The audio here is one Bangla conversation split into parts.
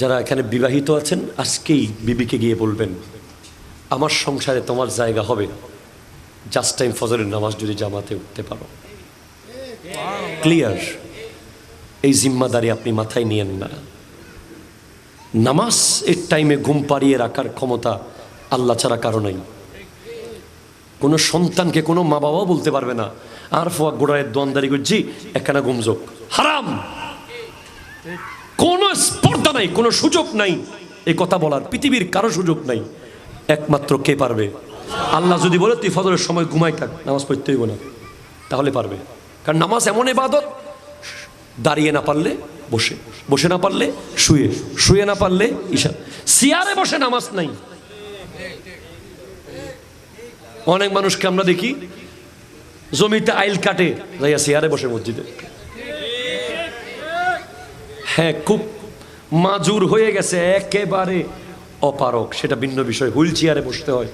যারা এখানে বিবাহিত আছেন, আজকেই বিবিকে গিয়ে বলবেন, আমার সংসারে তোমার জায়গা হবে জাস্ট টাইম ফজরের নামাজ যদি জামাতে উঠতে পারো। ক্লিয়ার এই জিম্মাদারি আপনি মাথায় নিয়েন না। নামাজ এর টাইমে ঘুম পাড়িয়ে রাখার ক্ষমতা আল্লাহ ছাড়া কারও নাই। কোনো সন্তানকে কোনো মা বাবাও বলতে পারবে না। আর ফোয়া গোড়ায় দোয়ানদারি করছি, একখানা গুমযোগ হারাম! কোনো স্পর্ধা নাই, কোনো সুযোগ নাই এই কথা বলার। পৃথিবীর কারও সুযোগ নাই। একমাত্র কে পারবে? আল্লাহ যদি বলে, তুই ফজরের সময় ঘুমাই থাক, নামাজ পড়তে হইব না। তাহলে পারবে। কারণ নামাজ এমন এবাদত দাঁড়িয়ে না পারলে বসে বসে না পারলে শুয়ে শুয়ে না পারলে ঈশা। সিয়ারে বসে নামাজ নাই। অনেক মানুষকে আমরা দেখি, জমিতে আইল কাটে, যাইয়া সিয়ারে বসে মসজিদে। হ্যাঁ খুব মাজুর হয়ে গেছে, একেবারে অপারক সেটা ভিন্ন বিষয়, হুইল চেয়ারে বসতে হয়।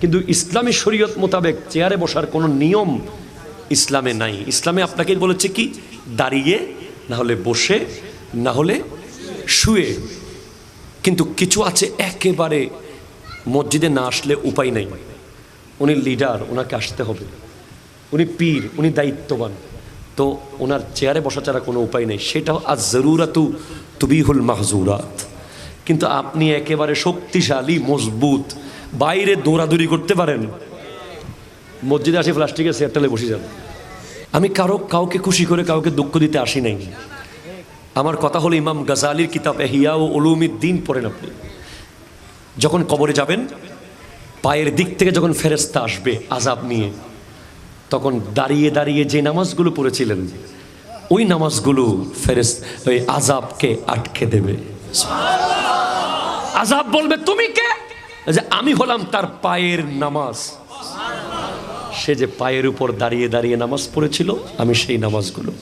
কিন্তু ইসলামী শরীয়ত মোতাবেক চেয়ারে বসার কোনো নিয়ম ইসলামে নাই। ইসলামে আপনাকে বলেছে কি, দাঁড়িয়ে, না হলে বসে, না হলে শুয়ে। কিন্তু কিছু আছে একেবারে মসজিদে না আসলে উপায় নাই। উনি লিডার, ওনাকে আসতে হবে। উনি পীর, উনি দায়িত্ববান। তো ওনার চেয়ারে বসা ছাড়া কোনো উপায় নেই। সেটাও আজ জরুরাতু তুবিহুল মাহজুরাত। কিন্তু আপনি একেবারে শক্তিশালী, মজবুত, বাইরে দৌড়াদৌড়ি করতে পারেন। মসজিদে আসি প্লাস্টিকের চেয়ারটালে বসে যান। আমি কারও, কাউকে খুশি করে, কাউকে দুঃখ দিতে আসি নাই। আমার কথা হলো ইমাম গাজালির কিতাব এহিয়া ও উলুমির দিন পড়েন আপনি। যখন কবরে যাবেন, পায়ের দিক থেকে যখন ফেরেস্তা আসবে আজাব নিয়ে তখন দাঁড়িয়ে দাঁড়িয়ে যে নামাজগুলো পড়েছিলেন, ওই নামাজগুলো ফেরেস, ওই আজাবকে আটকে দেবে। আজাব বলবে, তুমি কে? যে, আমি হলাম তার পায়ের নামাজ। সে যে পায়ের উপর দাঁড়িয়ে দাঁড়িয়ে নামাজ পড়েছিল, আমি সেই নামাজগুলো।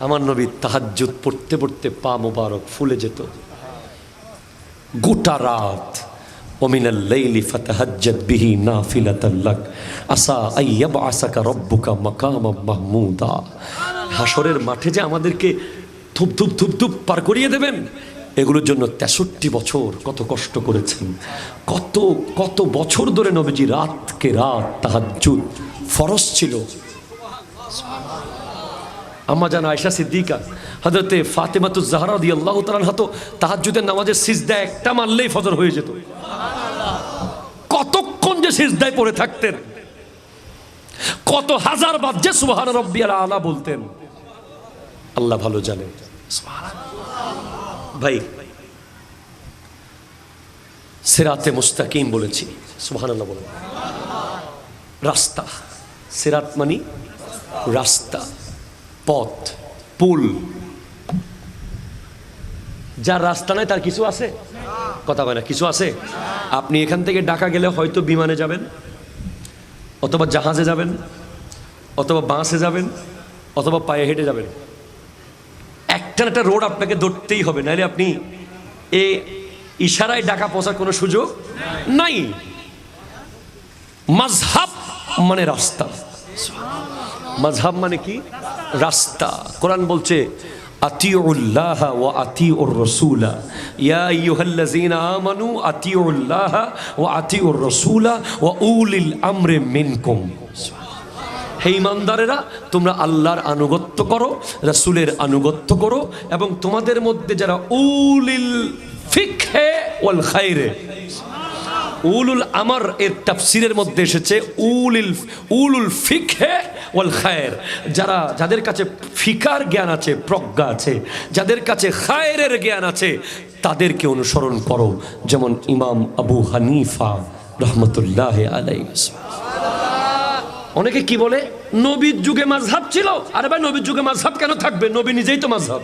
আমার নবী তাহাজ্জুদ পড়তে পড়তে পা মোবারক ফুলে যেত। গোটা রাত ومن الليل فتهجد به نافلة لك عسى أن يبعثك ربك مقاما محمودا হাসরের মাঠে যে আমাদেরকে থুপ থুপ থুপ থুপ পার করিয়ে দেবেন এগুলোর জন্য তেষট্টি বছর কত কষ্ট করেছেন কত কত বছর ধরে নবীজি রাতকে রাত তাহাজ্জুদ ফরজ ছিল আম্মা জান আয়সা সিদ্দিকা হজরতে ফাতেমাতু জাহরা দিয়ে আল্লাহ তালান হাতো তাহাজ্জুদের নামাজের সিজদা একটা মারলেই ফজর হয়ে যেত কতক্ষণ যে সিজদায় পড়ে থাকতেন? কত হাজার বার যে সুবহান রব্বিয়াল আলা বলতেন। আল্লাহ ভালো জানে। ভাই, সেরাতে মুস্তাকিম বলেছি। সুবহান আল্লাহ বলেন। রাস্তা। সেরাত মানি রাস্তা, পথ, পুল। যার রাস্তা নাই, তার কিছু আছে? কথা বলে না, কিছু আছে? আপনি এখান থেকে ঢাকা গেলে হয়তো বিমানে যাবেন, অথবা জাহাজে যাবেন, অথবা বাসে যাবেন, অথবা পায়ে হেঁটে যাবেন। একটা একটা রোড আপনাকে ধরতেই হবে, নাহলে আপনি এ ইশারায় ডাকা পৌঁছার কোনো সুযোগ নাই। মাঝহাব মানে রাস্তা। মাঝহাব মানে কি? রাস্তা। কোরআন বলছে আতিউল্লাহ ওয়া আতিউর রাসূলা ইয়া আইয়ুহাল্লাযীনা আমানু আতিউল্লাহ ওয়া আতিউর রাসূলা ওয়া উলিল আমরি মিনকুম। হে ইমানদারেরা তোমরা আল্লাহর আনুগত্য করো, রাসূলের আনুগত্য করো এবং তোমাদের মধ্যে যারা উলিল ফিকহে ওয়াল খায়রে উলুল আমার এর তাফসিরের মধ্যে এসেছে উলিল, উলুল ফিকহে ওয়াল খায়ের। যারা, যাদের কাছে ফিকার জ্ঞান আছে, প্রজ্ঞা আছে, যাদের কাছে খায়ের জ্ঞান আছে, তাদেরকে অনুসরণ করো। যেমন ইমাম আবু হানিফা রহমতুল্লাহ আলাই অনেকে কি বলে? নবীর যুগে মাঝহাব ছিল। আরে ভাই, নবীর যুগে মাঝহাব কেন থাকবে? নবী নিজেই তো মাঝহাব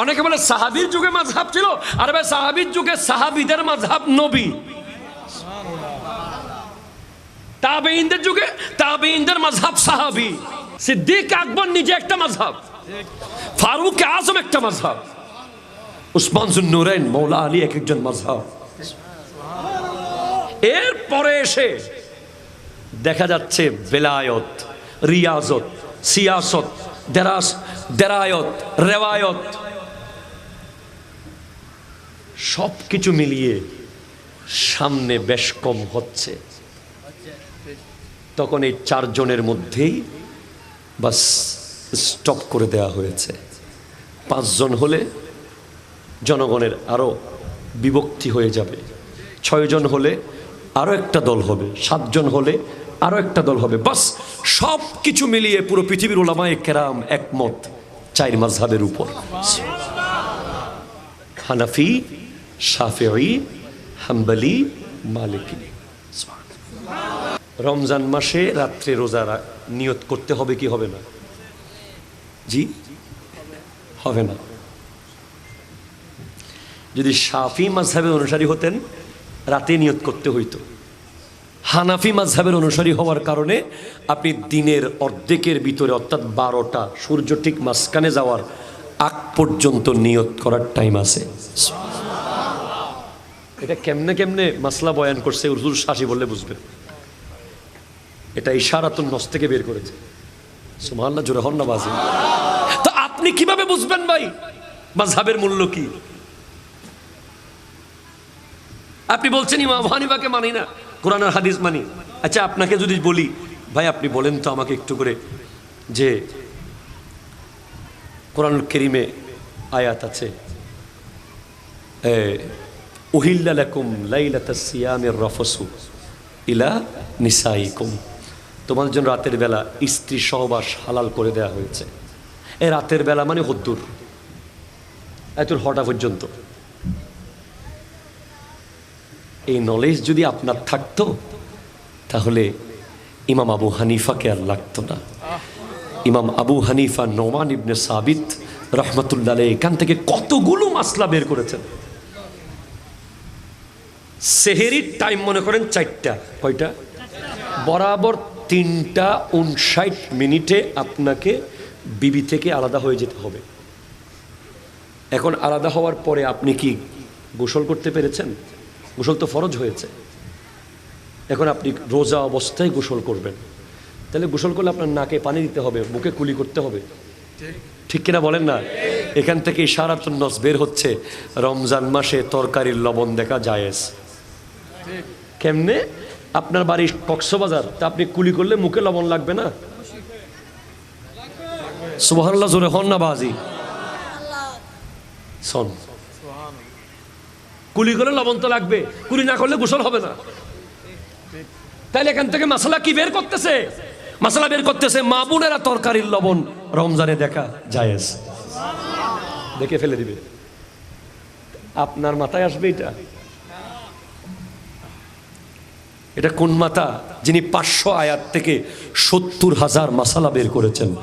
অনেকে বলে সাহাবির যুগে মাঝহাব ছিল। আরে ভাই, সাহাবির যুগে সাহাবিদের মাঝহাব নবী। তাবেইনদের যুগে তাবেইনদের মাঝহাব সাহাবি। সিদ্দিক আকবর নিজে একটা মাঝহাব ফারুক আজম একটা মাঝহাব উসমান জুন্নুরাইন মৌলা আলী এক একজন মাঝহাব এরপরে এসে দেখা যাচ্ছে বেলায়ত, রিয়াজত, সিয়াসত দেরাস, দেরায়ত, রেওয়ায়ত। সব কিছু মিলিয়ে সামনে বেশ কম হচ্ছে। তখন এই চারজনের মধ্যেই বাস স্টপ করে দেওয়া হয়েছে। পাঁচজন হলে জনগণের আরও বিভক্তি হয়ে যাবে। ছয়জন হলে আরও একটা দল হবে, সাতজন হলে আরও একটা দল হবে। বাস সব কিছু মিলিয়ে পুরো পৃথিবীর ওলামায় কেরাম একমত চার মাঝহাবের উপর। হানাফি, শাফেঈ, হাম্বলি, মালিকি। রমজান মাসে রাত্রে রোজা নিয়ত করতে হবে কি হবে না? জি? হবে না। যদি শাফি মাঝহাবের অনুসারী হতেন, রাতে নিয়ত করতে হইতো। হানাফি মাঝহাবের অনুসারী হওয়ার কারণে আপনি দিনের অর্ধেকের ভিতরে অর্থাৎ বারোটা সূর্য ঠিক মাঝখানে যাওয়ার আগ পর্যন্ত নিয়ত করার টাইম আছে। এটা কেমনে কেমনে মাসলা বয়ান করছে উর্দুর শাসি বললে বুঝবে। এটা ইশারাতুন নস থেকে বের করেছে। সুবহানাল্লাহ, জোরে হন না বাজি। তো আপনি কীভাবে বুঝবেন ভাই, মাযহাবের মূল্য কি? আপনি বলছেন ইমাম আবু হানিফাকে মানি না। কোরআন আর হাদিস মানি। আচ্ছা আপনাকে যদি বলি ভাই আপনি বলেন তো আমাকে একটু করে যে কোরআন করিমে আয়াত আছে এ, উহিল্লা লাকুম লাইলাতাস সিয়ামের রফসু ইলা নিসাইকুম। তোমাদের জন্য রাতের বেলা স্ত্রী সহবাস হালাল করে দেওয়া হয়েছে। এ রাতের বেলা মানে হদ্দুর এত হটা পর্যন্ত। এই নলেজ যদি আপনার থাকতো, তাহলে ইমাম আবু হানিফাকে আর লাগতো না। ইমাম আবু হানিফা নোমান ইবনে সাবিত রহমতুল্লাহ এখান থেকে কতগুলো মাসলা বের করেছেন? সেহেরির টাইম মনে করেন চারটা। কয়টা? বরাবর তিনটা উনষাট মিনিটে আপনাকে বিবি থেকে আলাদা হয়ে যেতে হবে। এখন আলাদা হওয়ার পরে আপনি কি গোসল করতে পেরেছেন? গোসল তো ফরজ হয়েছে। এখন আপনি রোজা অবস্থায় গোসল করবেন। তাহলে গোসল করলে আপনার নাকে পানি দিতে হবে মুখে কুলি করতে হবে। ঠিক কিনা বলেন না? এখান থেকে ইশারাতুন নস বের হচ্ছে। রমজান মাসে তরকারির লবণ দেখা জায়েজ। কেমনে? আপনার বাড়ি কক্সবাজার তা আপনি কুলি করলে মুখে লবণ লাগবে না? সুবহানাল্লাহ জোরে হন না বাজি। শোন কুলি করলে লবণ তো লাগবে, কুলি না করলে গোসল হবে না। তাহলে এখান থেকে মশলা কি বের করতেছে? মশলা বের করতেছে মা বোনেরা তরকারির লবণ। রমজানে দেখা জায়েজ। দেখে ফেলে দিবে। আপনার মাথায় আসবে এটা। এটা কোন মাতা যিনি পাঁচশো আয়াত থেকে সত্তর হাজার মাসালা বের করেছেন।